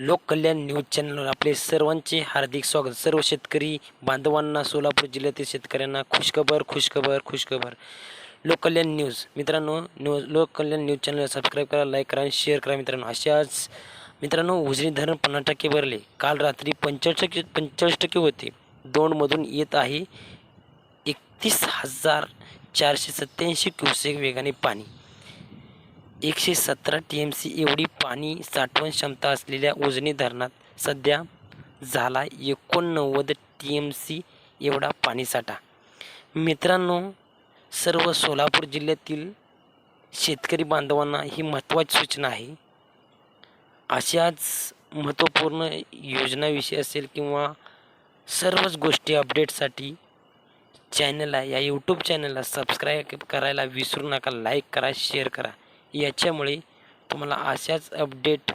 लोककल्याण news चॅनलवर आपले सर्वांचे हार्दिक स्वागत. सर्व शेतकरी बांधवांना सोलापूर जिल्ह्यातील शेतकऱ्यांना खुशखबर खुशखबर खुशखबर. लोककल्याण न्यूज. मित्रांनो न्यूज लोककल्याण न्यूज चॅनलला सबस्क्राईब करा लाईक करा आणि शेअर करा मित्रांनो. अशाच मित्रांनो उजनी धरण पन्नास टक्के भरले. काल रात्री पंचेचाळीस टक्के पंचेचाळीस टक्के होते. दोनमधून येत आहे एकतीस हजार चारशे सत्त्याऐंशी क्युसेक वेगाने पाणी. एकशे सतरा टी एम सी एवढी पाणी साठवण क्षमता असलेल्या उजनी धरणात सध्या झाला एकोणनव्वद टी एम सी एवढा पाणीसाठा मित्रांनो सर्व सोलापूर जिल्ह्यातील शेतकरी बांधवांना ही महत्त्वाची सूचना आहे. अशाच महत्त्वपूर्ण योजनाविषयी असेल किंवा सर्वच गोष्टी अपडेटसाठी चॅनलला या यूट्यूब चॅनलला सबस्क्राईब करायला विसरू नका लाईक करा शेअर करा. याच्यामुळे तुम्हाला अशाच अपडेट